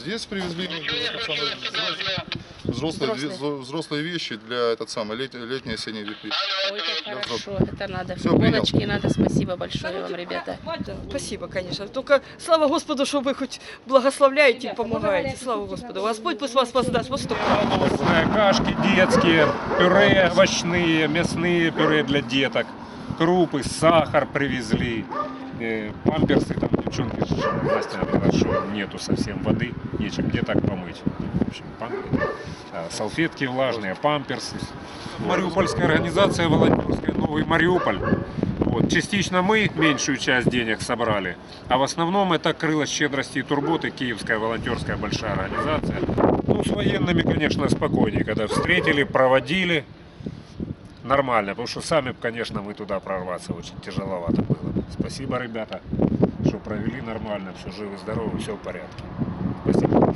Здесь привезли ну, взрослые, взрослые, взрослые вещи для этот самый лет, летней осенней ветви. Ой, как хорошо, это надо. Принял. Футболочки надо, спасибо большое вам, ребята. Да, Спасибо, конечно. Только слава Господу, что вы хоть благословляете и помогаете. Слава Господу. Господь пусть вас воздаст. Вот столько. Кашки детские, пюре овощные, мясные пюре для деток, крупы, сахар привезли, э, памперсы там девчонки, Настя говорила, что нету совсем воды, нечем деток помыть. В общем, пам- а, салфетки влажные, памперсы. Мариупольская организация волонтерская «Новый Мариуполь». Вот. Частично мы меньшую часть денег собрали, а в основном это крыло щедрости и турботы Киевская волонтерская большая организация. Ну, с военными, конечно, спокойнее, когда встретили, проводили. Нормально, потому что сами, конечно, мы туда прорваться очень тяжеловато было. Спасибо, ребята, что провели нормально, все живы, здоровы, все в порядке. Спасибо.